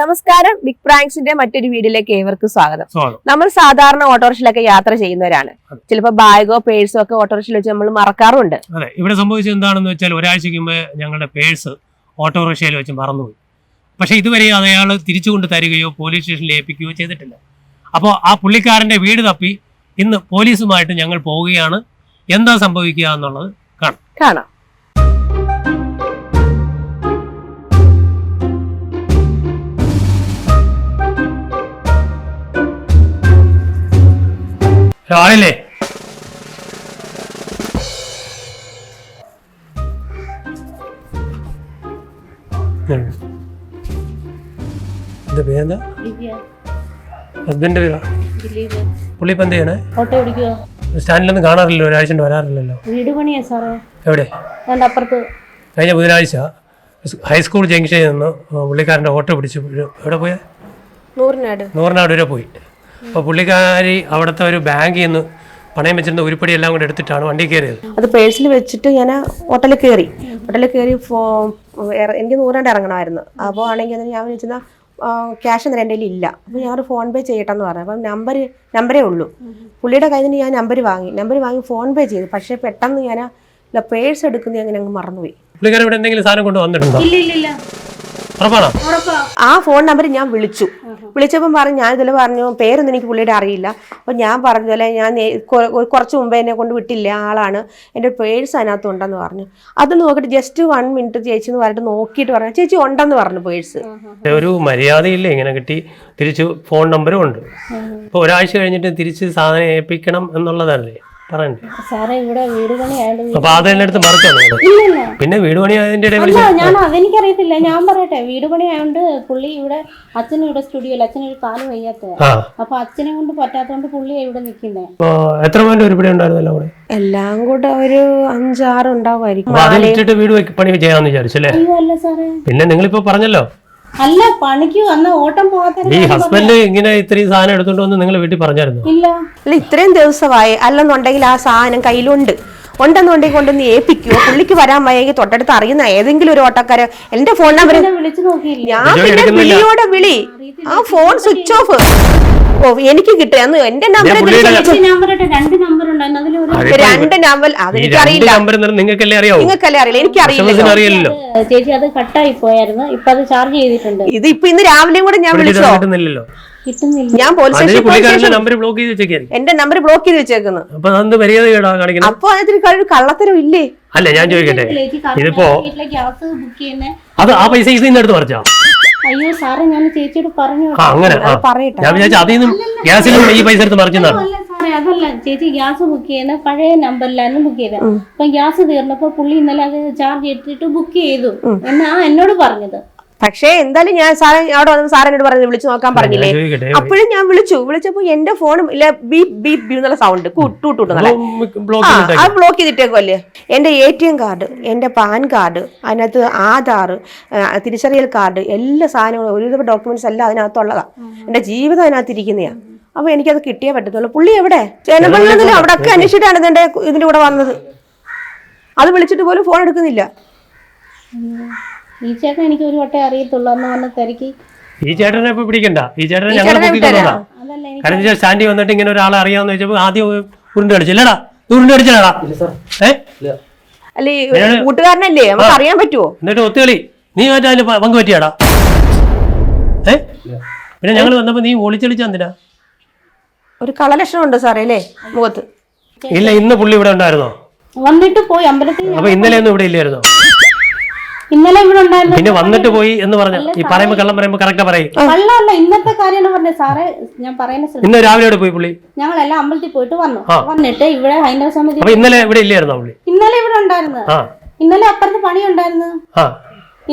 നമസ്കാരം ബിഗ് പ്രാങ്ക്സിന്റെ മറ്റൊരു വീഡിയോയിലേക്ക് ഏവർക്കും സ്വാഗതം. നമ്മൾ സാധാരണ ഓട്ടോറിക്ഷയിലൊക്കെ യാത്ര ചെയ്യുന്നവരാണ്. ചിലപ്പോൾ ബാഗോ പേഴ്സോ ഒക്കെ ഓട്ടോറിക്ഷയിൽ വെച്ച് നമ്മൾ മറക്കാറുണ്ട്. അതെ ഇവിടെ സംഭവിച്ചത് എന്താണെന്ന് വെച്ചാൽ ഒരാഴ്ചയ്ക്ക് മുമ്പ് ഞങ്ങളുടെ പേഴ്സ് ഓട്ടോറിക്ഷയിൽ വെച്ച് മറന്നുപോയി. പക്ഷേ ഇതുവരെ അയാൾ തിരിച്ചു കൊണ്ട് തരികയോ പോലീസ് സ്റ്റേഷനിൽ ഏൽപ്പിക്കുകയോ ചെയ്തിട്ടില്ല. അപ്പോൾ ആ പുള്ളിക്കാരന്റെ വീട് തപ്പി ഇന്ന് പോലീസുമായിട്ട് ഞങ്ങൾ പോവുകയാണ്. എന്താ സംഭവിക്കുക എന്നുള്ളത് കാണാം. കാണാം. ആളില്ലേ? എന്താ പേരെന്താ? ഹസ്ബൻഡ് പേരാ പുള്ളി ഇപ്പം എന്ത് ചെയ്യണേ? ഓട്ടോ ഓടിക്കുവോ സ്റ്റാൻഡിലൊന്നും കാണാറില്ലല്ലോ ഒരാഴ്ച കൊണ്ട് വരാറില്ലല്ലോ. വീട് പണിയാ സാറേ? എവിടെ? അതുകൊണ്ട് അപ്പുറത്ത്. കഴിഞ്ഞ ബുധനാഴ്ച ഹൈസ്കൂൾ ജംഗ്ഷനിൽ നിന്ന് പുള്ളിക്കാരന്റെ ഓട്ടോ പിടിച്ച് എവിടെ പോയാ? നൂറിനാട്. നൂറിനാട് വരെ പോയി. അപ്പോൾ പുള്ളിക്കാരി അവിടുത്തെ ഒരു ബാങ്കിൽ നിന്ന് പണയം വെച്ചിരുന്ന ഉരുപ്പടി എല്ലാം കൂടെ എടുത്തിട്ടാണ് വണ്ടി കയറിയത്. അത് പേഴ്സിൽ വെച്ചിട്ട് ഞാൻ ഹോട്ടലിൽ കയറി. ഹോട്ടലിൽ കയറി എനിക്ക് നൂറാണ്ട് ഇറങ്ങണമായിരുന്നു. അപ്പോൾ ആണെങ്കിൽ ഞാൻ വിളിച്ചെന്നാൽ ക്യാഷ് ഒന്നും എന്റെ കയ്യിൽ ഇല്ല അപ്പോൾ ഞാൻ ഫോൺ പേ ചെയ്യട്ടെന്ന് പറഞ്ഞു. അപ്പം നമ്പർ നമ്പരേ ഉള്ളൂ. പുള്ളിയുടെ കയ്യിൽ നിന്ന് ഞാൻ നമ്പർ വാങ്ങി. നമ്പർ വാങ്ങി ഫോൺ പേ ചെയ്തു. പക്ഷേ പെട്ടെന്ന് ഞാൻ പേഴ്സ് എടുക്കുന്നത് അങ്ങനെ അങ്ങ് മറന്നുപോയി. പുള്ളിക്കാരൻ ഇവിടെ എന്തെങ്കിലും സാധനം കൊണ്ട് വന്നിട്ടുണ്ടോ? ഇല്ല ഇല്ല ആ ഫോൺ നമ്പർ ഞാൻ വിളിച്ചു. വിളിച്ചപ്പം പറഞ്ഞു ഞാൻ ഇതിൽ പറഞ്ഞു പേരൊന്നും എനിക്ക് പുള്ളിയുടെ അറിയില്ല. അപ്പം ഞാൻ പറഞ്ഞ പോലെ ഞാൻ കുറച്ച് മുമ്പേ എന്നെ കൊണ്ട് വിട്ടില്ല ആളാണ്. എന്റെ പേഴ്സ് അതിനകത്ത് ഉണ്ടെന്ന് പറഞ്ഞു. അത് നോക്കിയിട്ട് ജസ്റ്റ് വൺ മിനിറ്റ് ചേച്ചി എന്ന് പറഞ്ഞിട്ട് നോക്കിയിട്ട് പറഞ്ഞു. ചേച്ചി ഉണ്ടെന്ന് പറഞ്ഞു പേഴ്സ്. ഒരു മര്യാദയില്ല ഇങ്ങനെ കിട്ടി തിരിച്ചു ഫോൺ നമ്പറും ഉണ്ട്. ഒരാഴ്ച കഴിഞ്ഞിട്ട് തിരിച്ച് സാധനം ഏൽപ്പിക്കണം എന്നുള്ളതല്ലേ? പറയണ്ടേ സാറേ ഇവിടെ വീട് അപ്പൊ അത് എന്നെ അടുത്ത് പിന്നെ വീട് പണി അതിന്റെ ഇടയിൽ ഞാൻ അതെനിക്കറിയത്തില്ല ഞാൻ പറയട്ടെ വീട് പണി ആയതുകൊണ്ട് പുള്ളി ഇവിടെ അച്ഛനും ഇവിടെ സ്റ്റുഡിയോയിൽ അച്ഛനൊരു കാൽ വയ്യാത്ത. അപ്പൊ അച്ഛനെ കൊണ്ട് പറ്റാത്തോണ്ട് പുള്ളിയാ ഇവിടെ നിൽക്കുന്നേ എത്ര ഉണ്ടായിരുന്നല്ലോ അവിടെ എല്ലാം കൂടെ? ഒരു അഞ്ചാറ് ഉണ്ടാവുമായിരിക്കും. വീട് പണി ചെയ്യാന്ന് വിചാരിച്ചല്ലേ അയ്യോ അല്ല സാറേ. പിന്നെ നിങ്ങളിപ്പോ പറഞ്ഞല്ലോ അല്ല പണിക്ക് വന്ന ഓട്ടം പോകാത്ത ഈ ഹസ്ബൻഡ് ഇങ്ങനെ ഇത്രയും സാധനം എടുത്തോണ്ട് വന്ന് നിങ്ങൾ വീട്ടിൽ പറഞ്ഞായിരുന്നു? ഇല്ല. അല്ല ഇത്രയും ദിവസമായി. അല്ലെന്നുണ്ടെങ്കിൽ ആ സാധനം കയ്യിലുണ്ട്. ഉണ്ടെന്നുണ്ടെങ്കിൽ കൊണ്ടൊന്ന് ഏൽപ്പിക്കുവോ പുള്ളിക്ക് വരാൻ വയ്യെങ്കിൽ തൊട്ടടുത്ത് അറിയുന്ന ഏതെങ്കിലും ഒരു ഓട്ടക്കാര്. എന്റെ ഫോൺ നമ്പർ വിളിച്ചു നോക്കിയില്ല. ഞാൻ പിന്നെ വിളിയോടെ വിളി. ആ ഫോൺ സ്വിച്ച് ഓഫ് ഓ എനിക്ക് കിട്ടുക അന്ന് എന്റെ നമ്പർ രണ്ട് നമ്പർ അതെനിക്കറിയില്ല നിങ്ങൾക്കല്ലേ അറിയാം നിങ്ങൾക്കല്ലേ അറിയില്ല എനിക്കറിയില്ല അറിയില്ല ചേച്ചി അത് കട്ടായി പോയായിരുന്നു ഇപ്പൊ അത് ചാർജ് ചെയ്തിട്ടുണ്ട് ഇത് ഇപ്പൊ ഇന്ന് രാവിലെയും കൂടെ ഞാൻ വിളിച്ചോ കിട്ടുന്നില്ലല്ലോ കിട്ടുന്നില്ല ഞാൻ പോലീസ് സ്റ്റേഷൻ സ്റ്റേഷനിൽ പോയ നമ്പർ ബ്ലോക്ക് ചെയ്ത് വെച്ചേക്കായിരിക്കും എന്റെ നമ്പർ ബ്ലോക്ക് ചെയ്ത് വെച്ചേക്കുന്നു അപ്പൊ അതെന്ത് മര്യാദ കേടാ കാണിക്കുന്നത് അപ്പൊ അതിന് കഴിവ് കള്ളത്തരം ഇല്ലേ അല്ല ഞാൻ ചോദിക്കട്ടെ ഇതിപ്പോ വീട്ടിലെ ഗ്യാസ് ബുക്ക് ചെയ്യുന്നേ അത് ആ പൈസ ഇതിന്ന് എടുത്ത് പറിച്ചോ അയ്യോ സാറേ ഞാൻ ചേച്ചിയോട് പറഞ്ഞു. ആ അങ്ങനെ ആ. പറയട്ടെ. ഞാൻ വിചാരിച്ചു അതിൽ നിന്നും ഗ്യാസിൽ നിന്നും ഈ പൈസ എടുത്ത് അല്ല സാറേ അതല്ല. ചേച്ചി ഗ്യാസ് ബുക്ക് ചെയ്യുന്ന പഴയ നമ്പറിലായിരുന്നു ബുക്ക് ചെയ്തത്. അപ്പൊ ഗ്യാസ് തീർന്നപ്പോ പുള്ളി ഇന്നലെ അത് ചാർജ് ചെയ്തിട്ട് ബുക്ക് ചെയ്തു. എന്നാ എന്നോട് പറഞ്ഞത്. പക്ഷേ എന്തായാലും ഞാൻ സാറേ അവിടെ വന്ന് എന്നോട് പറഞ്ഞു വിളിച്ചു നോക്കാൻ പറഞ്ഞില്ലേ? അപ്പോഴും ഞാൻ വിളിച്ചു. വിളിച്ചപ്പോ എന്റെ ഫോണും ഇല്ല ബീപ് ബീപ് ബീപ് എന്നുള്ള സൗണ്ട് ചെയ്തിട്ടേക്ക് അത് ബ്ലോക്ക് ചെയ്തിട്ടേക്കല്ലേ എന്റെ എ ടി എം കാർഡ് എന്റെ പാൻ കാർഡ് അതിനകത്ത് ആധാർ തിരിച്ചറിയൽ കാർഡ് എല്ലാ സാധനങ്ങളും ഒരുവിധ ഡോക്യുമെന്റ്സ് എല്ലാം അതിനകത്തുള്ളതാ. എന്റെ ജീവിതം അതിനകത്ത് ഇരിക്കുന്നതാ അപ്പൊ എനിക്കത് കിട്ടിയേ പറ്റത്തുള്ളൂ. പുള്ളി എവിടെ? ജനപള്ളിയിൽ അവിടെ ഒക്കെ അന്വേഷിച്ചിട്ടാണ് ഇതിന്റെ ഇതിന്റെ കൂടെ വന്നത് അത് വിളിച്ചിട്ട് പോലും ഫോൺ എടുക്കുന്നില്ല. ഈ ചേട്ടൻ എനിക്ക് ഒരു വട്ടേ അറിയത്തുള്ളൂ. എന്ന് പറഞ്ഞ തിരക്കി ഈ ചേട്ടനെ ഇപ്പൊ പിടിക്കണ്ട. ഈ ചേട്ടനെ ഞങ്ങൾ. എനിക്ക് കാരണം വെച്ചാൽ സ്റ്റാൻഡിൽ വന്നിട്ട് ഇങ്ങനെ ഒരാളെ അറിയാമെന്ന് വെച്ചപ്പോ ആദ്യം ഉരുണ്ട് കളിച്ചില്ലടാ ഉരുണ്ട് കളിച്ചില്ലടാ അല്ലേ അല്ലെ കൂട്ടുകാരനല്ലേ? നമുക്ക് അറിയാൻ പറ്റുമോ എന്നിട്ട് ഒത്തുകളി നീ മറ്റേ അതിന് പ- പങ്ക് പറ്റിയാടാ. ഏ? പിന്നെ ഞങ്ങൾ വന്നപ്പോ നീ ഒളിച്ചളിച്ച എന്തിനാ? ഒരു കളലക്ഷണം ഉണ്ട് സാറേ അല്ലേ? മുഖത്ത്. ഇല്ല ഇന്ന് പുള്ളി ഇവിടെ ഉണ്ടായിരുന്നോ? വന്നിട്ട് പോയി. അമ്പലത്തിൽ അപ്പൊ ഇന്നലെ ഒന്നും ഇവിടെ ഇല്ലായിരുന്നോ? ഇന്നലെ ഇവിടെ ഉണ്ടായിരുന്നു പിന്നെ വന്നിട്ട് പോയി എന്ന് പറഞ്ഞ ഈ പറയുമ്പോ കള്ളം പറയുമ്പോ കറക്റ്റ് പറയും. കള്ളല്ല ഇന്നത്തെ കാര്യമാണ് പറഞ്ഞത് സാറേ. ഞാൻ പറയുന്ന ഇന്ന് രാവിലെ പോയി പുള്ളി. ഞങ്ങളെല്ലാം അമ്പലത്തിൽ പോയിട്ട് വന്നു. വന്നിട്ട് ഇവിടെ ഹൈന്ദവ സമിതി ഇന്നലെ ഇവിടെ ഇല്ലായിരുന്നു പുള്ളി? ഇന്നലെ ഇവിടെ ഉണ്ടായിരുന്നു. ഇന്നലെ അപ്പുറത്ത് പണി ഉണ്ടായിരുന്നു.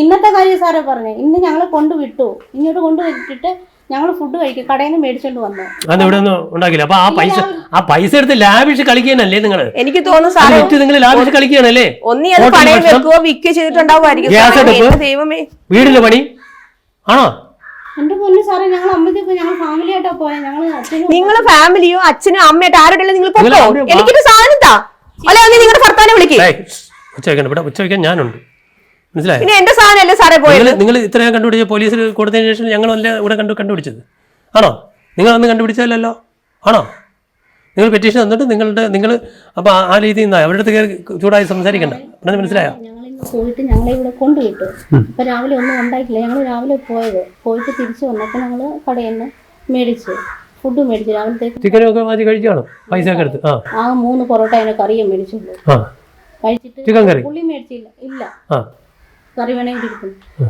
ഇന്നത്തെ കാര്യം സാറേ പറഞ്ഞേ ഇന്ന് ഞങ്ങൾ കൊണ്ടുവിട്ടു ഇങ്ങോട്ട് കൊണ്ടുവിട്ടിട്ട് ഞങ്ങൾ ഫുഡ് കഴിക്കും. കടയിൽ നിന്ന് മേടിച്ചോണ്ട് വന്നു. അത് ഇവിടെ ഒന്നും ഉണ്ടാക്കില്ല അപ്പൊ ആ പൈസ ആ പൈസ എടുത്ത് ലാവിഷ് കളിക്കാനല്ലേ നിങ്ങൾ എനിക്ക് തോന്നുന്നു സാറേ വിറ്റ് നിങ്ങൾ ലാവിഷ് കളിക്കുകയാണല്ലേ? ഒന്നി അത് കടയിൽ വെക്കുകയോ വിൽക്കുകയോ ചെയ്തിട്ടുണ്ടാവുമായിരിക്കും ഗ്യാസ് അടുപ്പ്? ദൈവമേ. വീടിന്റെ പണി? ആണോ? എന്റെ പൊന്നു സാറേ ഞങ്ങൾ അമ്പലത്തിൽ പോയി ഞങ്ങൾ ഫാമിലി ആയിട്ടാ പോയത് ഞങ്ങൾ അച്ഛനും നിങ്ങൾ ഫാമിലിയോ അച്ഛനും അമ്മയായിട്ട് ആരുടെ നിങ്ങൾ പൊക്കോ. എനിക്കൊരു സാധനം താ അല്ലെ നിങ്ങളുടെ ഭർത്താവിനെ വിളിക്കേ. ഉച്ച ഇവിടെ ഉച്ച വയ്ക്കാൻ ഞാനുണ്ട്. മനസ്സിലായോ? പിന്നെ എന്റെ സാധനമല്ലേ സാറേ പോയത്? നിങ്ങൾ ഇത്രയും കണ്ടുപിടിച്ച പോലീസിൽ കൊടുത്തതിന് ശേഷം ഞങ്ങൾ ഇവിടെ കണ്ടു കണ്ടുപിടിച്ചത്? ആണോ? നിങ്ങൾ അന്ന് കണ്ടുപിടിച്ചതല്ലോ ആണോ? നിങ്ങൾ പെറ്റീഷൻ തന്നിട്ട് നിങ്ങളുടെ നിങ്ങൾ അപ്പോൾ ആ രീതിയിൽ നിന്ന് അവരുടെ അടുത്ത് കയറി ചൂടായി സംസാരിക്കണ്ട. ഉടനെ മനസ്സിലായോ? പോയിട്ട് ഞങ്ങളെ ഇവിടെ കൊണ്ടുവിട്ടു. അപ്പൊ രാവിലെ ഒന്നും ഉണ്ടായിട്ടില്ല. ഞങ്ങൾ രാവിലെ പോയത്. പോയിട്ട് തിരിച്ചു വന്നപ്പോൾ ഞങ്ങൾ കടയിൽ നിന്ന് മേടിച്ചു. ഫുഡ് മേടിച്ചു. രാവിലത്തേക്ക് ചിക്കനും ഒക്കെ വാങ്ങി കഴിക്കുകയാണോ പൈസ ഒക്കെ എടുത്ത്. ആ. മൂന്ന് പൊറോട്ട അതിനെ കറിയും മേടിച്ചുള്ളൂ ആ. കഴിച്ചിട്ട് ചിക്കൻ കറി? പുള്ളി മേടിച്ചില്ല. ഇല്ല. ആ. കറി വേണമെങ്കിൽ ഇരിക്കും.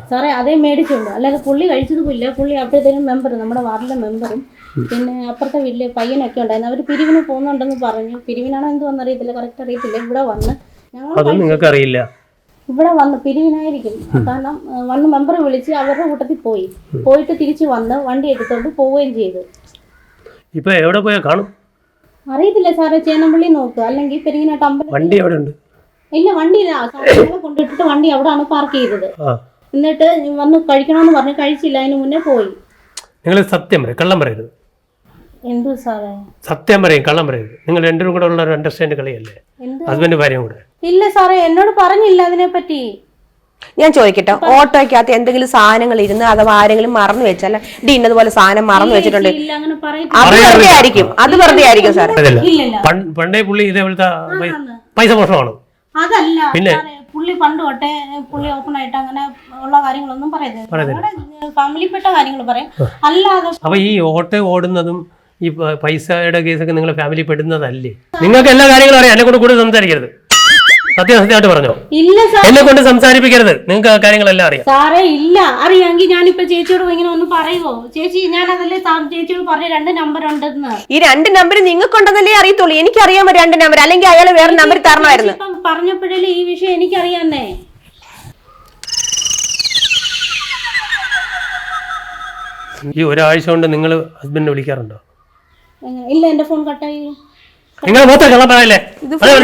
സാറേ അതേ മേടിച്ചുള്ളൂ അല്ലാതെ പുള്ളി കഴിച്ചതും ഇല്ല പുള്ളി അപ്പോഴത്തേനും മെമ്പർ നമ്മുടെ വാർഡിലെ മെമ്പറും പിന്നെ അപ്പുറത്തെ വീട്ടിലെ പയ്യനൊക്കെ ഉണ്ടായിരുന്നു. അവർ പിരിവിന് പോകുന്നുണ്ടെന്ന് പറഞ്ഞു. പിരിവിനാണോ എന്ത് അറിയത്തില്ല. കറക്റ്റ് അറിയത്തില്ല. ഇവിടെ വന്ന് ഞങ്ങൾ നിങ്ങൾക്ക് അറിയില്ല ഇവിടെ വന്ന് പിരിവിനായിരിക്കും. കാരണം വന്ന് മെമ്പറെ വിളിച്ച് അവരുടെ കൂട്ടത്തിൽ പോയി. പോയിട്ട് തിരിച്ചു വന്ന് വണ്ടി എടുത്തോണ്ട് പോവുകയും ചെയ്തു. ഇപ്പൊ എവിടെ പോയാൽ കാണും? അറിയത്തില്ല സാറേ. ചേനമ്പള്ളി നോക്കുക അല്ലെങ്കിൽ പെരിങ്ങനാട്ട് അമ്പലം വണ്ടി എവിടെ ഉണ്ട് ഇല്ല വണ്ടി കൊണ്ടിട്ടിട്ട് വണ്ടി അവിടെയാണ് പാർക്ക് ചെയ്തത്. എന്നിട്ട് വന്ന് കഴിക്കണമെന്ന് പറഞ്ഞ് കഴിച്ചില്ല. അതിന് മുന്നേ പോയി. നിങ്ങൾ സത്യം പറയും കള്ളം പറയരുത്. എന്തു സാറേ? സത്യം പറയും കള്ളം പറയരുത്. നിങ്ങൾ രണ്ടും കൂടെ ഉള്ള ഒരു അണ്ടർസ്റ്റാൻഡ് കളിയല്ലേ? ഹസ്ബൻഡ് ഭാര്യയും കൂടെ. ഇല്ല സാറേ എന്നോട് പറഞ്ഞില്ല അതിനെ പറ്റി ഞാൻ ചോദിക്കട്ടെ ഓട്ടോയ്ക്കകത്ത് എന്തെങ്കിലും സാധനങ്ങൾ ഇരുന്ന് അഥവാ ആരെങ്കിലും മറന്നു വെച്ചാൽ ഡി ഇന്നതുപോലെ സാധനം മറന്നു വെച്ചിട്ടുണ്ട്. ഇല്ല അങ്ങനെ പറയത്തില്ല. അത് വെറുതെ ആയിരിക്കും അത് വെറുതെ ആയിരിക്കും സാറേ. അതല്ല പണ്ടേ പുള്ളി ഇതേപോലത്തെ പൈസ മോഷണമാണ്? അതല്ല പിന്നെ? പുള്ളി പണ്ട് തൊട്ടേ പുള്ളി ഓപ്പൺ ആയിട്ട് അങ്ങനെ ഉള്ള കാര്യങ്ങളൊന്നും പറയുന്നത് ഫാമിലിപ്പെട്ട കാര്യങ്ങൾ പറയും. അല്ലാതെ അപ്പൊ ഈ ഓട്ടോ ഓടുന്നതും ഈ പൈസയുടെ കേസൊക്കെ നിങ്ങൾ ഫാമിലി പെടുന്നതല്ലേ? നിങ്ങൾക്ക് എല്ലാ കാര്യങ്ങളും അറിയാം. എന്നെ കൊണ്ട് കൂടുതൽ സംസാരിക്കരുത്. സത്യം സത്യമായിട്ട് പറഞ്ഞോ? ഇല്ല സാർ എന്നെ കൊണ്ട് സംസാരിപ്പിക്കരുത്. നിങ്ങൾക്ക് ആ കാര്യങ്ങളെല്ലാം അറിയാം. സാറേ ഇല്ല. അറിയാമെങ്കിൽ ഞാനിപ്പോ ചേച്ചിയോട് ഇങ്ങനെ ഒന്ന് പറയുവോ? ചേച്ചി ഞാൻ അതല്ലേ സാർ ചേച്ചിയോട് പറഞ്ഞ രണ്ട് നമ്പർ ഉണ്ടെന്ന്. ഈ രണ്ട് നമ്പർ നിങ്ങൾക്കുണ്ടെന്നല്ലേ അറിയത്തുള്ളൂ. എനിക്കറിയാമോ രണ്ട് നമ്പർ അല്ലെങ്കിൽ അയാൾ വേറെ നമ്പർ തരണമായിരുന്നു. ഇപ്പം പറഞ്ഞപ്പോഴല്ലേ ഈ വിഷയം എനിക്കറിയാന്നേ ഈ ഒരാഴ്ച കൊണ്ട് നിങ്ങൾ ഹസ്ബൻഡിനെ വിളിക്കാറുണ്ടോ? ഇല്ല എന്റെ ഫോൺ കട്ടായി മൊത്തം കള്ളം പറയല്ലേ? ഫോൺ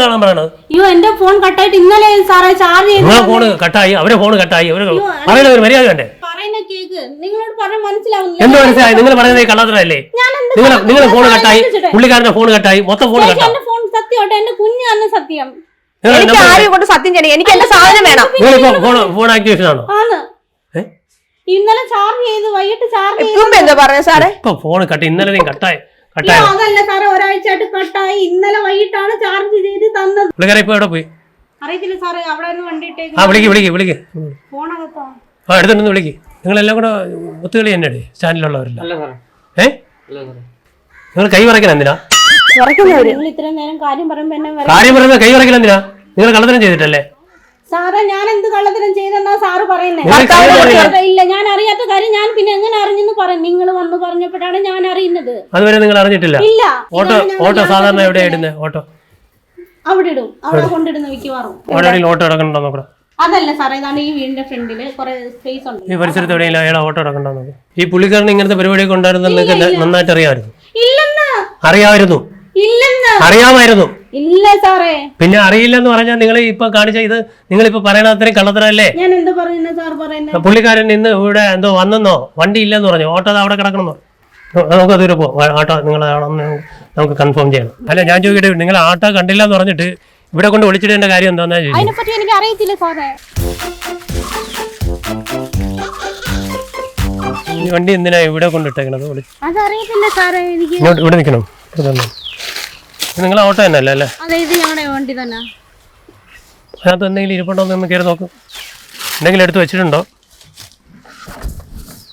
കള്ളം പറയണത്. അയ്യോ എന്റെ ഫോൺ കട്ടായിട്ട് ഇന്നലെ സാറേ ചാർജ് ചെയ്ത് നിങ്ങളെ ഫോണ് കട്ടായി അവരെ ഫോൺ കട്ടായി അവർ പറയുന്ന ഒരു മര്യാദ വേണ്ടേ? കേക്ക് നിങ്ങളോട് പറഞ്ഞ മനസ്സിലാവുന്നില്ല. എന്ത് മനസ്സിലായി? നിങ്ങൾ പറയുന്നത് കള്ളത്തരല്ലേ? നിങ്ങൾ നിങ്ങൾ ഫോൺ കട്ടായി? പുള്ളിക്കാരന്റെ ഫോൺ കട്ടായി മൊത്തം ഫോൺ കട്ടായി. ഫോൺ സത്യമായിട്ട് എന്റെ സത്യം. എനിക്ക് ആരെയും കൊണ്ട് സത്യം ചെയ്യണം. എനിക്ക് എന്റെ സാധനം വേണം. ഫോൺ ഫോൺ ആക്ടിവേഷൻ ആണോ. ഇന്നലെ ചാർജ് ചെയ്ത് വൈകിട്ട് ചാർജ് എന്താ പറയാ സാറേ? ഇപ്പൊ ഫോൺ കട്ട് ഇന്നലെ നീ കട്ടായി. അതല്ല സാറേ ഒരാഴ്ചയായിട്ട് കട്ടായി. ഇന്നലെ വൈകിട്ടാണ് ചാർജ് ചെയ്ത് തന്നത്. പുള്ളിക്കാരൻ ഇപ്പൊ എവിടെ പോയി? അറിയത്തില്ല സാറേ അവിടെ നിന്ന് വണ്ടി ഇട്ടേക്ക് ആ വിളിക്ക് വിളിക്ക് വിളിക്ക്. ഫോണകത്തോ. ആ എടുത്തിട്ടൊന്ന് വിളിക്ക്. നിങ്ങളെല്ലാം കൂടെ ഒത്തുകളി തന്നെ സ്റ്റാൻഡിലുള്ളവരല്ല അല്ല സാറേ. ഏ? നിങ്ങൾ കൈ വറയ്ക്കണം എന്തിനാ? ഉറക്കുന്നവര്. നിങ്ങൾ ഇത്രയും നേരം കാര്യം പറയുമ്പോ കൈ വറയ്ക്കണം എന്തിനാ? നിങ്ങൾ കള്ളത്തരം ചെയ്തിട്ടല്ലേ? സാറേ ഞാൻ എന്ത് കള്ളത്തരം ചെയ്തെന്നാ സാറ് പറയുന്നത് ഇല്ല ഞാൻ അറിയാത്ത കാര്യം ഞാൻ പിന്നെ എങ്ങനെ അറിഞ്ഞെന്ന് പറയും? നിങ്ങൾ വന്ന് പറഞ്ഞപ്പോഴാണ് ഞാൻ അറിയുന്നത്. അതുവരെ നിങ്ങൾ അറിഞ്ഞിട്ടില്ല? ഇല്ല. ഓട്ടോ ഓട്ടോ സാധാരണ എവിടെ ഇടുന്നത് ഓട്ടോ. അവിടെ ഇടും. അവിടെ കൊണ്ടിടുന്ന മിക്കവാറും. ഓട്ടോ ഇടക്കണ്ടോ നോക്കണം അതല്ല സാറേ ഇതാണ് ഈ വീടിന്റെ ഫ്രണ്ടിൽ കുറെ സ്പേസ് ഉണ്ട്. ഈ പരിസരത്ത് എവിടെയെങ്കിലും അയാളെ ഓട്ടോ ഇടക്കണ്ടോ നോക്കാം? ഈ പുള്ളിക്കാരൻ ഇങ്ങനത്തെ പരിപാടിയൊക്കെ ഉണ്ടായിരുന്നെന്നൊക്കെ നന്നായിട്ട് അറിയാമായിരുന്നു. ഇല്ലെന്ന്. അറിയാമായിരുന്നു. ഇല്ലെന്ന്. അറിയാമായിരുന്നു. ഇല്ല സാറേ. പിന്നെ അറിയില്ലെന്ന് പറഞ്ഞാൽ നിങ്ങൾ ഇപ്പൊ കാണിച്ച ഇത് നിങ്ങൾ ഇപ്പൊ പറയണ അത്രയും കള്ളത്തരല്ലേ? ഞാൻ എന്താ പറയുന്നത് സാർ പറയുന്നത് പുള്ളിക്കാരൻ ഇന്ന് ഇവിടെ എന്തോ വന്നെന്നോ? വണ്ടി ഇല്ലെന്ന് പറഞ്ഞു. ഓട്ടോ അവിടെ കിടക്കണമെന്നോ? നമുക്ക് അതൊരു ആട്ടോ നിങ്ങൾ നമുക്ക് കൺഫേം ചെയ്യണം. അല്ല ഞാൻ ചോദിക്കട്ടെ നിങ്ങൾ ആട്ടോ കണ്ടില്ല എന്ന് പറഞ്ഞിട്ട് ഇവിടെ കൊണ്ട് വിളിച്ചിടേണ്ട കാര്യം എന്താണെന്ന് ചോദിച്ചു? അതിനെപ്പറ്റി എനിക്ക് അറിയത്തില്ല സാറേ. ഈ വണ്ടി എന്തിനാ ഇവിടെ കൊണ്ടിട്ടേക്കണത്? ഇവിടെ നിൽക്കണം. നിങ്ങൾ ഓട്ടോ തന്നെ അല്ലേ? അല്ലേ അതെ ഇത് ഞങ്ങളുടെ വണ്ടി തന്നെ. അതിനകത്ത് എന്തെങ്കിലും ഇരിപ്പുണ്ടോ എന്ന് കയറി നോക്കും. എന്തെങ്കിലും എടുത്ത് വെച്ചിട്ടുണ്ടോ?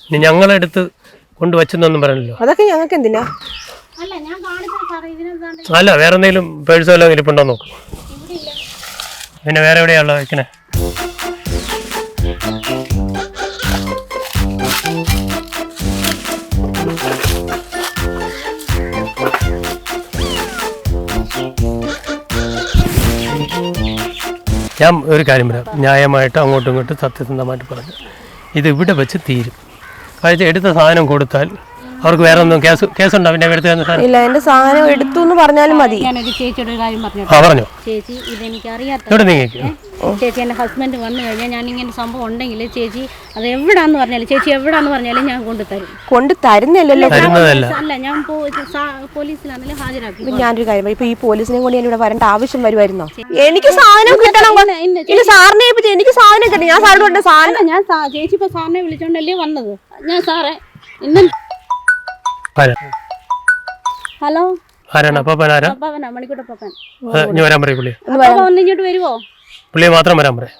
ഇനി ഞങ്ങളെടുത്ത് കൊണ്ട് വെച്ചെന്നൊന്നും പറയണല്ലോ അതൊക്കെ ഞങ്ങൾക്ക് എന്തിനാ? അല്ല ഞാൻ കാണിച്ചത് സാറേ ഇതിനെന്താണ്ട്? അല്ല വേറെ എന്തെങ്കിലും പേഴ്സോ വല്ലതും ഇരിപ്പുണ്ടോ നോക്കും. പിന്നെ വേറെ എവിടെയാണല്ലോ വെക്കണേ? ഞാൻ ഒരു കാര്യം പറയാം. ന്യായമായിട്ട് അങ്ങോട്ടും ഇങ്ങോട്ടും സത്യസന്ധമായിട്ട് പറഞ്ഞു. ഇത് ഇവിടെ വെച്ച് തീരും. അതായത് എടുത്ത സാധനം കൊടുത്താൽ അവർക്ക് വേറെ ഒന്നും കേസ് കേസുണ്ടോ? പിന്നെ എടുത്ത് സാധനം? ഇല്ല എന്റെ സാധനം എടുത്തു എന്ന് പറഞ്ഞാലും മതി. ഞാനൊരു ചേച്ചിയുടെ ഒരു കാര്യം പറഞ്ഞു ആ പറഞ്ഞോ. ചേച്ചി ഇതെനിക്ക് അറിയാത്ത ഇവിടെ ചേച്ചി എന്റെ ഹസ്ബൻഡ് വന്നു കഴിഞ്ഞാൽ ഞാൻ ഇങ്ങനെ സംഭവം ഉണ്ടെങ്കിൽ ചേച്ചി അത് എവിടാന്ന് പറഞ്ഞാലും ചേച്ചി എവിടാന്ന് പറഞ്ഞാലും ഞാൻ കൊണ്ടുതരും കൊണ്ട് തരുന്നില്ലല്ലോ. അല്ല ഞാൻ പോലീസിലാണെങ്കിലും ഹാജരാക്കി ഞാനൊരു കാര്യം. ഇപ്പൊ ഈ പോലീസിനെ കൊണ്ട് ഞാൻ ഇവിടെ വരേണ്ട ആവശ്യം വരുമായിരുന്നോ? എനിക്ക് സാധനം കിട്ടണം. ഇല്ല സാറിനെ ഏൽപ്പിച്ച് എനിക്ക് സാധനം കിട്ടണം. ഞാൻ സാറിനോട് കൊണ്ട് സാധനം ഞാൻ ചേച്ചി ഇപ്പൊ സാറിനെ വിളിച്ചോണ്ടല്ലേ വന്നത്? ഞാൻ സാറേ ഇന്ന് ഹലോ? ആരാണ്? പപ്പൻ ആരാ? പപ്പവനാ മണിക്കൂട്ട പപ്പൻ ആ, ഇനി വരാൻ പറയും പുള്ളി. അപ്പാപ്പ ഒന്ന് ഇങ്ങോട്ട് വരുവോ? പുള്ളിയെ മാത്രം വരാൻ പറയാം.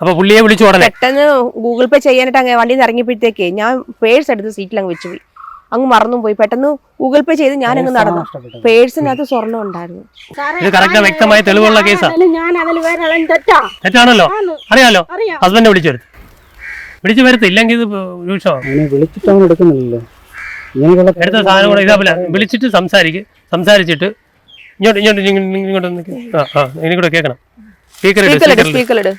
അപ്പൊ പുള്ളിയെ വിളിച്ചു ഉടനെ. പെട്ടെന്ന് ഗൂഗിൾ പേ ചെയ്യാനായിട്ട് അങ്ങ് വണ്ടിയിൽ നിന്ന് ഇറങ്ങിയപ്പോഴത്തേക്ക് ഞാൻ പേഴ്സ് എടുത്ത് സീറ്റിൽ അങ്ങ് വെച്ചു പോയി. അങ്ങ് മറന്നു പോയി. പെട്ടെന്ന് ഗൂഗിൾ പേ ചെയ്ത് ഞാൻ അങ്ങ് നടന്നു. പേഴ്സിനകത്ത് സ്വർണം ഉണ്ടായിരുന്നു. ഇത് കറക്റ്റ് വ്യക്തമായ തെളിവുള്ള കേസാ അതിൽ ഞാൻ അതിൽ വേറെ ആളെ തെറ്റാ തെറ്റാണല്ലോ. അറിയാലോ? ഹസ്ബൻഡ് വിളിച്ചു വിളിച്ചു വരത്തില്ലെങ്കിൽ ഇത് രൂക്ഷമാണ് അവനെ വിളിച്ചിട്ട് അവൻ എടുക്കുന്നില്ലല്ലോ. ഇങ്ങനെയുള്ള എടുത്ത സാധനം കൂടെ ഇതാ വിളിച്ചിട്ട് സംസാരിക്ക് സംസാരിച്ചിട്ട്. ഇങ്ങോട്ട് ഇങ്ങോട്ട് ഇങ്ങോട്ട് ഇങ്ങോട്ട്. ആ ആ ഇനി കൂടെ കേൾക്കണം. സ്പീക്കർ ഇട്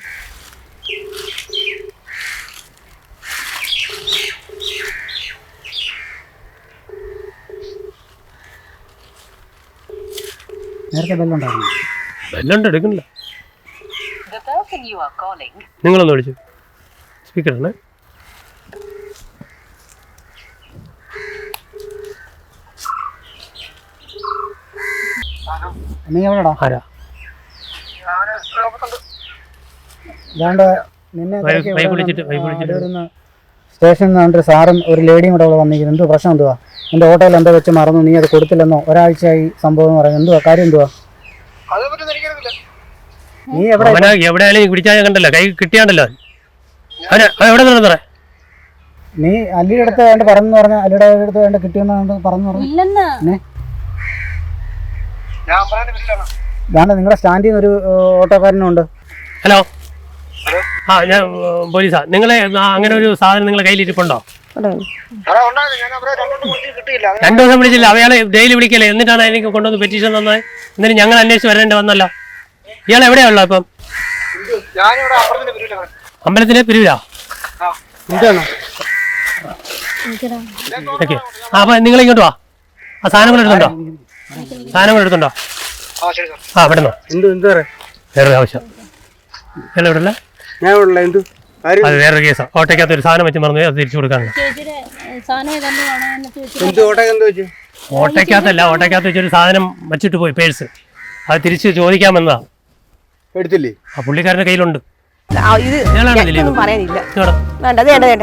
നേരത്തെ ബെല്ലുണ്ടായിരുന്നു. നിങ്ങളൊന്ന് വിളിച്ചു. സ്പീക്കർ ആണ് നീ എവിടെടാ? ആരാ? ഇതാണ്ട് നിന്നെ. സ്റ്റേഷനിൽ നിന്നാണ്ട് സാറും ഒരു ലേഡിയും കൂടെ അവിടെ വന്നിരിക്കുന്നു. എന്തോ പ്രശ്നം എന്തുവാ? എന്റെ ഓട്ടോയിൽ എന്തോ വെച്ച് മറന്നു. നീ അത് കൊടുത്തില്ലെന്നോ? ഒരാഴ്ചയായി സംഭവം എന്ന് പറയുന്നത്. എന്തുവാ? കാര്യം എന്തുവാ? നീ എവിടെ? എവിടെയാലും പിടിച്ചാൽ കണ്ടല്ലോ. കൈ കിട്ടിയാണ്ടല്ലോ. എവിടെ നടന്നറേ നീ അല്ലിയുടെ അടുത്ത് വേണ്ട പറഞ്ഞു പറഞ്ഞ അല്ലിയുടെ അടുത്ത് വേണ്ട കിട്ടിയെന്ന് പറഞ്ഞു. പറഞ്ഞു ഇതാണ്ട് നിങ്ങളുടെ സ്റ്റാൻഡിൽ നിന്ന് ഒരു ഓട്ടോക്കാരനുണ്ട്. ഹലോ? ആ ഞാൻ പോലീസാ. നിങ്ങളെ അങ്ങനെ ഒരു സാധനം നിങ്ങളെ കയ്യിലിരിപ്പുണ്ടോ? ഇരിപ്പുണ്ടോ രണ്ടു ദിവസം വിളിച്ചില്ല. അവയാളെ ഡെയിലി വിളിക്കല്ലേ? എന്നിട്ടാണ് എനിക്ക് കൊണ്ടുവന്ന് പെറ്റീഷൻ തന്നത്. എന്നിട്ട് ഞങ്ങൾ അന്വേഷിച്ച് വരേണ്ടി വന്നല്ലോ. ഇയാൾ എവിടെയാണല്ലോ ഇപ്പം? അമ്പലത്തിലെ പിരിവിലാ ഓക്കെ ആ അപ്പൊ നിങ്ങൾ ഇങ്ങോട്ട് വാ. ആ സാധനങ്ങൾ എടുത്തുണ്ടോ സാധനങ്ങൾ എടുത്തുണ്ടോ ആ പെട്ടെന്നോ എന്ത് എന്ത് പറയാ വേറൊരു ആവശ്യം. ഞാൻ ഇവിടെ അത് വേറൊരു കേസാ. ഓട്ടയ്ക്കകത്ത് ഒരു സാധനം വെച്ച് മറന്നു അത് തിരിച്ചു കൊടുക്കാനുണ്ട്. വെച്ചു ഓട്ടയ്ക്കകത്തല്ല ഓട്ടയ്ക്കകത്ത് വെച്ചൊരു സാധനം വെച്ചിട്ട് പോയി പേഴ്സ്. അത് തിരിച്ച് ചോദിക്കാമെന്നാ എടുത്തില്ലേ? ആ പുള്ളിക്കാരന്റെ കയ്യിലുണ്ട്. ഇത്? പറയാനില്ല. വേണ്ട അത് വേണ്ട വേണ്ട.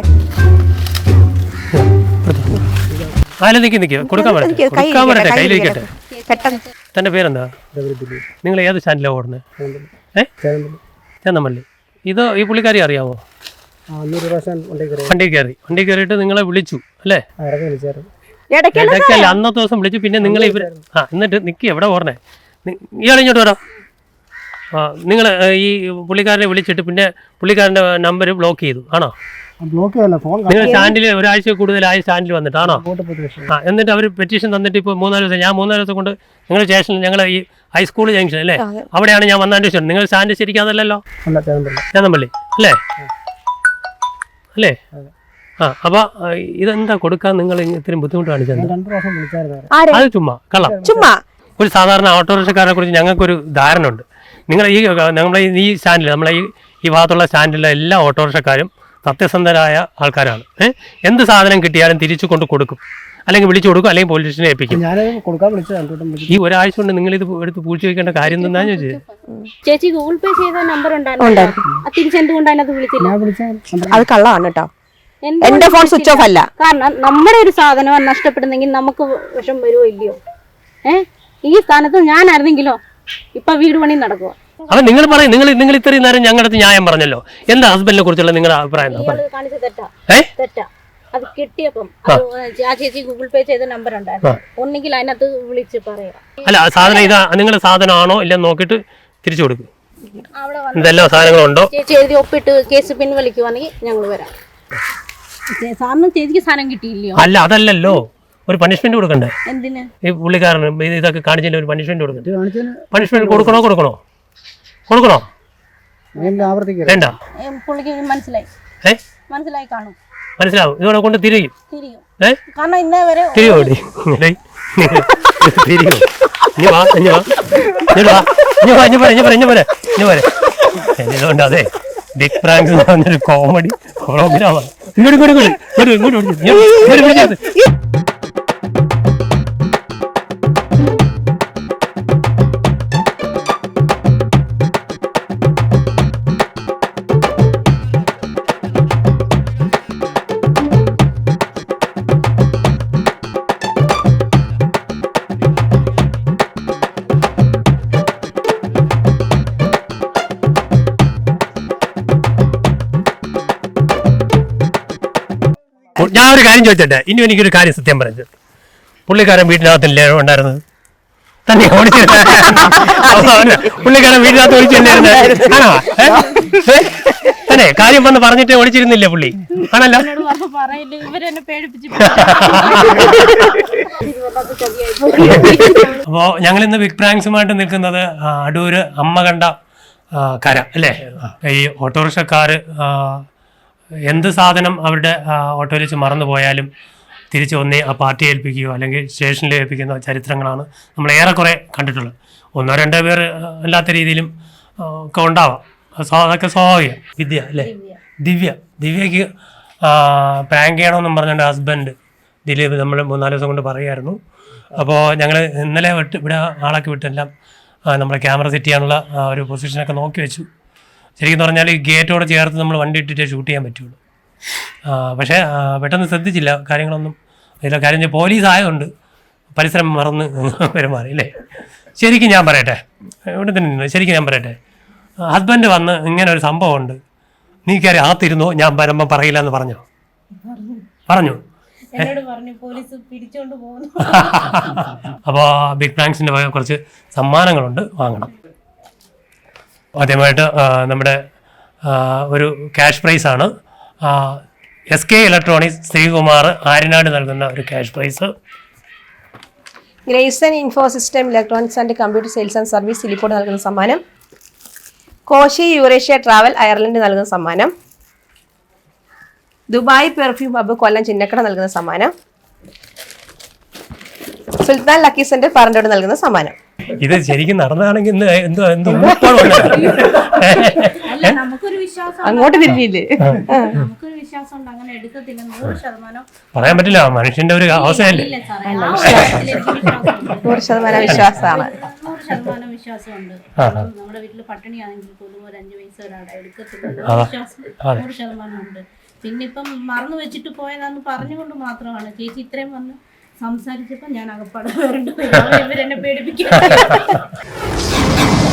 നിൽക്കി കൊടുക്കാൻ പറ്റട്ടെ. കൊടുക്കാൻ പറ്റട്ടെ പെട്ടെന്ന്. പേരെന്താ? നിങ്ങൾ ഏത് ചാനലാ ഓടുന്നത് ചെന്നമല്ലി. ഇത് ഈ പുള്ളിക്കാരി പ്രാവശ്യം വണ്ടി കയറി. വണ്ടി കയറി കയറിയിട്ട് നിങ്ങളെ വിളിച്ചു അല്ലേ? ഇടയ്ക്കല്ല അന്നത്തെ ദിവസം വിളിച്ചു. പിന്നെ നിങ്ങൾ ഇവർ ആ എന്നിട്ട് നിൽക്കി എവിടെ ഓർണേ ഇയാൾ ഇങ്ങോട്ട് വരാം. നിങ്ങൾ ഈ പുള്ളിക്കാരനെ വിളിച്ചിട്ട് പിന്നെ പുള്ളിക്കാരന്റെ നമ്പർ ബ്ലോക്ക് ചെയ്തു ആണോ? ബ്ലോക്ക് ഫോൺ നിങ്ങൾ സ്റ്റാൻഡിൽ ഒരാഴ്ച കൂടുതലായി സ്റ്റാൻഡിൽ വന്നിട്ടാണോ ആ എന്നിട്ട് അവർ പെറ്റീഷൻ തന്നിട്ട് ഇപ്പോൾ മൂന്നാൽ ദിവസം ഞാൻ മൂന്നാൽ ദിവസം കൊണ്ട് നിങ്ങൾ സ്റ്റേഷനിൽ ഞങ്ങൾ ഈ ഹൈസ്കൂൾ ജംഗ്ഷൻ അല്ലേ? അവിടെയാണ് ഞാൻ വന്ന അന്വേഷിച്ചത് നിങ്ങൾ സ്റ്റാൻഡ് ശരിക്കാതല്ലോ ചേന്നമ്പള്ളി അല്ലേ അല്ലേ? ആ അപ്പൊ ഇതെന്താ കൊടുക്കാൻ നിങ്ങൾ ഇത്രയും ബുദ്ധിമുട്ടാണ് കാണിച്ചത്? അത് ചുമ്മാ കള്ളം. ചുമ്മാ. ഒരു സാധാരണ ഓട്ടോറിക്ഷക്കാരനെ കുറിച്ച് ഞങ്ങൾക്കൊരു ധാരണ ഉണ്ട് നിങ്ങൾ ഈ നമ്മളെ ഈ- ഈ സ്റ്റാൻഡിൽ നമ്മളെ ഈ ഈ ഭാഗത്തുള്ള സ്റ്റാൻഡിലെ എല്ലാ ഓട്ടോറിക്ഷക്കാരും സത്യസന്ധരായ ആൾക്കാരാണ്. ഏഹ് എന്ത് സാധനം കിട്ടിയാലും തിരിച്ചു കൊണ്ട് കൊടുക്കും. അല്ലെങ്കിൽ വിളിച്ചു കൊടുക്കും അല്ലെങ്കിൽ പോലീസിനെ സ്റ്റേഷനെ ഏൽപ്പിക്കും. ഞാൻ കൊടുക്കാൻ ഈ ഒരാഴ്ച കൊണ്ട് നിങ്ങൾ ഇത് എടുത്ത് പൂഴ്ച വെക്കേണ്ട കാര്യം എന്താണെന്ന് ചോദിച്ചത് ചേച്ചി ഗൂഗിൾ പേ ചെയ്ത നമ്പർ ഉണ്ടായിരുന്നു? ഉണ്ടായിരുന്നു. അത് തിരിച്ചെന്തുകൊണ്ട് അതിനകത്ത് വിളിച്ചില്ല ഞാൻ വിളിച്ച അത് കള്ളമാണ് കേട്ടോ എന്റെ ഫോൺ സ്വിച്ച് ഓഫ് അല്ല. കാരണം നമ്മുടെ ഒരു സാധനം നഷ്ടപ്പെടുന്നെങ്കിൽ നമുക്ക് വിഷം വരുമോ ഇല്ലയോ? ഏഹ് ഈ സ്ഥാനത്ത് ഞാനായിരുന്നെങ്കിലോ? ഇപ്പൊ വീട് പണി നടക്കുക അപ്പൊ നിങ്ങൾ പറയും നിങ്ങൾ നിങ്ങൾ ഇത്രയും നേരം ഞങ്ങളുടെ അടുത്ത് ന്യായം പറഞ്ഞല്ലോ. എന്താ ഹസ്ബൻഡിനെ കുറിച്ചുള്ള നിങ്ങളുടെ അഭിപ്രായം എന്താ? കാണിച്ച തെറ്റാ. തെറ്റാ. അത് കിട്ടിയപ്പം അത് ആ ചേച്ചി ഗൂഗിൾ പേ ചെയ്ത നമ്പർ ഉണ്ടായിരുന്നു. ഒന്നെങ്കിൽ അതിനകത്ത് വിളിച്ച് പറയാം. അല്ല സാധനം ഇതാ നിങ്ങളുടെ സാധനമാണോ ഇല്ലെന്ന് നോക്കിയിട്ട് തിരിച്ചു കൊടുക്കും. അവിടെ വന്ന് എന്തെല്ലാം സാധനങ്ങളുണ്ടോ? ചേച്ചി എഴുതി ഒപ്പിട്ട് കേസ് പിൻവലിക്കുവാണെങ്കിൽ ഞങ്ങൾ വരാം. സാറിന് ചേച്ചിക്ക് സാധനം കിട്ടിയില്ലയോ? അല്ല അതല്ലല്ലോ. ഒരു പണിഷ്മെന്റ് കൊടുക്കണ്ടേ? ഈ പുള്ളിക്കാരന് ഇതൊക്കെ കാണിച്ചതിന് ഒരു പണിഷ്മെന്റ് കൊടുക്കണ്ടേ? പണിഷ്മെന്റ് കൊടുക്കണോ കൊടുക്കണോ? കൊടുക്കണോ? വേണ്ട. മനസ്സിലാവും. ഇതോടെ കൊണ്ട് തിരിയും. തിരിയോടി വാ അതെ ബിഗ് പ്രാങ്ക് കോമഡി പ്രോഗ്രാമാണ് ഇങ്ങോട്ട് ഇങ്ങോട്ട് ഇങ്ങോട്ട് ഇങ്ങോട്ട് ഇങ്ങോട്ട് ഇങ്ങോട്ട് ഞാൻ ഒരു കാര്യം ചോദിച്ചിട്ടുണ്ട് ഇനി എനിക്കൊരു കാര്യം സത്യം പറഞ്ഞു. പുള്ളിക്കാരൻ വീട്ടിനകത്തല്ലേ ഉണ്ടായിരുന്നത്? തന്നെ പുള്ളിക്കാരൻ വീട്ടിനകത്ത് ഓടിച്ചില്ലായിരുന്നു ആണോ? തന്നെ കാര്യം വന്ന് പറഞ്ഞിട്ട് ഒളിച്ചിരുന്നില്ലേ പുള്ളി? ആണല്ലോ. അപ്പോ പറയില്ല ഇവരെന്നെ പേടിപ്പിച്ച് അപ്പോൾ ഞങ്ങൾ ഇന്ന് ബിഗ് പ്രാങ്സുമായിട്ട് നിൽക്കുന്നത് അടൂര് അമ്മ കണ്ട കര അല്ലേ? ഈ ഓട്ടോറിക്ഷക്കാർ എന്ത് സാധനം അവരുടെ ഓട്ടോയിൽ വെച്ച് മറന്നു പോയാലും തിരിച്ചു വന്നേ ആ പാർട്ടി ഏൽപ്പിക്കുകയോ അല്ലെങ്കിൽ സ്റ്റേഷനിൽ ഏൽപ്പിക്കുന്ന ചരിത്രങ്ങളാണ് നമ്മൾ ഏറെക്കുറെ കണ്ടിട്ടുള്ളത്. ഒന്നോ രണ്ടോ പേർ അല്ലാത്ത രീതിയിലും ഒക്കെ ഉണ്ടാവാം. അതൊക്കെ സ്വാഭാവിക. വിദ്യ അല്ലേ? ദിവ്യ. ദിവ്യക്ക് പ്രാങ്ക് ചെയ്യണമെന്നും പറഞ്ഞുകൊണ്ട് ഹസ്ബൻഡ് ദിലീപ് നമ്മൾ മൂന്നാൽ ദിവസം കൊണ്ട് പറയുമായിരുന്നു. അപ്പോൾ ഞങ്ങൾ ഇന്നലെ വിട്ട് ഇവിടെ ആളൊക്കെ വിട്ടെല്ലാം നമ്മുടെ ക്യാമറ സെറ്റ് ചെയ്യാനുള്ള ഒരു പൊസിഷനൊക്കെ നോക്കി വെച്ചു. ശരിക്കും പറഞ്ഞാൽ ഈ ഗേറ്റോട് ചേർത്ത് നമ്മൾ വണ്ടി ഇട്ടിട്ടേ ഷൂട്ട് ചെയ്യാൻ പറ്റുള്ളൂ. പക്ഷേ പെട്ടെന്ന് ശ്രദ്ധിച്ചില്ല. കാര്യങ്ങളൊന്നും ഇല്ല കാര്യം പോലീസ് ആയതുകൊണ്ട് പരിസരം മറന്ന് പെരുമാറി അല്ലേ ശരിക്കും ഞാൻ പറയട്ടെ. ഇവിടെ തന്നെ നിന്ന്? ശരിക്കും ഞാൻ പറയട്ടെ. ഹസ്ബൻഡ് വന്ന് ഇങ്ങനെ ഒരു സംഭവമുണ്ട്. നീ കയറി ആത്തിരുന്നോ ഞാൻ വരുമ്പോൾ പറയില്ല എന്ന് പറഞ്ഞോ. പറഞ്ഞു? അപ്പോൾ ബിഗ് ബാങ്സിന്റെ വക കുറച്ച് സമ്മാനങ്ങളുണ്ട്. വാങ്ങണം. ആദ്യമായിട്ട് നമ്മുടെ ഒരു ക്യാഷ് പ്രൈസാണ് S K electronics Sreekumar Aryanad നൽകുന്ന ഒരു cash prize Grayson info system electronics and computer sales and service സിലിപ്പോട് നൽകുന്ന സമ്മാനം. കോശി യൂറേഷ്യ ട്രാവൽ അയർലൻഡ് നൽകുന്ന സമ്മാനം. Dubai perfume hub Kollam Chinnakada നൽകുന്ന സമ്മാനം. സുൽത്താൻ ലക്കി സെന്റർ പാറന്തോട് നൽകുന്ന സമ്മാനം. ഇത് ശരിക്കും നടന്നതാണെങ്കിൽ എന്തോ എന്തോ വിശ്വാസം അങ്ങോട്ട് തിരിഞ്ഞില്ലേ? നമുക്കൊരു വിശ്വാസം ഉണ്ട്? അങ്ങനെ എടുക്കത്തില്ല. നൂറ് ശതമാനം പറയാൻ പറ്റില്ല. മനുഷ്യന്റെ ഒരു അവസ്ഥയല്ലേ? നൂറ് ശതമാനം വിശ്വാസമാണ്. ശതമാനം വിശ്വാസമുണ്ട്. നമ്മുടെ വീട്ടിൽ പട്ടിണിയാണെങ്കിൽ പോലും ഒരു അഞ്ചു പൈസ ഒരാടെ എടുക്കത്തില്ല. വിശ്വാസം നൂറ് ശതമാനം ഉണ്ട് പിന്നെ ഇപ്പം മറന്നു വെച്ചിട്ട് പോയതാന്ന് പറഞ്ഞുകൊണ്ട് മാത്രമാണ്. ചേച്ചി ഇത്രയും വന്ന് സംസാരിച്ചപ്പോൾ ഞാൻ അകപ്പാട് പേടിപ്പിക്കുക